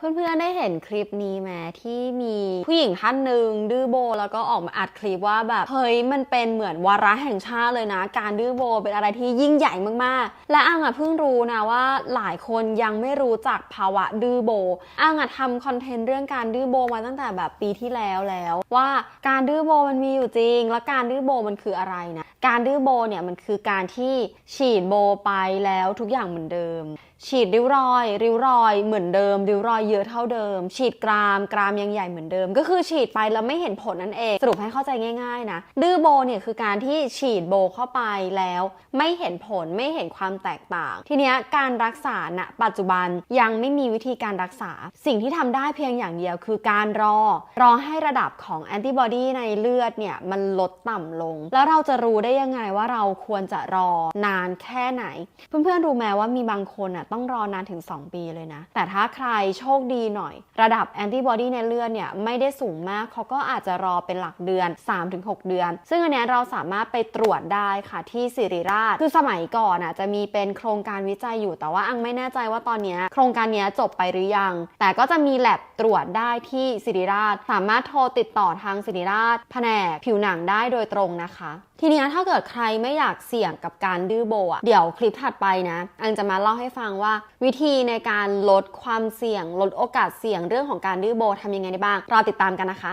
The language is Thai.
เพื่อนๆได้เห็นคลิปนี้ไหมที่มีผู้หญิงท่านหนึ่งดื้อโบแล้วก็ออกมาอัดคลิปว่าแบบเฮ้ยมันเป็นเหมือนวาระแห่งชาติเลยนะ การดื้อโบเป็นอะไรที่ยิ่งใหญ่มากๆ และอังอะเพิ่งรู้นะว่าหลายคนยังไม่รู้จักภาวะดื้อโบอังอะทำคอนเทนต์เรื่องการดื้อโบมาตั้งแต่แบบปีที่แล้วแล้ว ว่าการดื้อโบมันมีอยู่จริง แล้วการดื้อโบมันคืออะไรนะการดื้อโบเนี่ยมันคือการที่ฉีดโบไปแล้วทุกอย่างเหมือนเดิม ฉีดริ้วรอย ริ้วรอยเหมือนเดิมริ้วรอยเยอะเท่าเดิม ฉีดกรามกรามยังใหญ่เหมือนเดิม ก็คือฉีดไปแล้วไม่เห็นผลนั่นเอง สรุปให้เข้าใจง่ายๆนะ ดื้อโบเนี่ยคือการที่ฉีดโบเข้าไปแล้ว ไม่เห็นผลไม่เห็นความแตกต่าง ทีเนี้ยการรักษาณปัจจุบันยังไม่มีวิธีการรักษา สิ่งที่ทำได้เพียงอย่างเดียวคือการรอ รอให้ระดับของแอนติบอดีในเลือดเนี่ยมันลดต่ำลง แล้วเราจะรู้ได้ยังไงว่าเราควรจะรอนานแค่ไหน เพื่อนๆรู้ไหมว่ามีบางคนอะต้องรอนานถึง 2 ปีเลยนะ แต่ถ้าใครโชคดีหน่อย ระดับแอนติบอดีในเลือดเนี่ยไม่ได้สูงมากเขาก็อาจจะรอเป็นหลักเดือน 3-6 เดือน ซึ่งอันนี้เราสามารถไปตรวจได้ค่ะที่สิริราช คือสมัยก่อนอะจะมีเป็นโครงการวิจัยอยู่แต่ว่าอังไม่แน่ใจว่าตอนนี้โครงการนี้จบไปหรือยัง แต่ก็จะมีแลบตรวจได้ที่สิริราช สามารถโทรติดต่อทางสิริราช แผนกผิวหนังได้โดยตรงนะคะทีนี้ถ้าเกิดใครไม่อยากเสี่ยงกับการดื้อโบอะเดี๋ยวคลิปถัดไปนะ อังจะมาเล่าให้ฟังว่า วิธีในการลดความเสี่ยงลดโอกาสเสี่ยงเรื่องของการดื้อโบทำยังไงได้บ้างรอติดตามกันนะคะ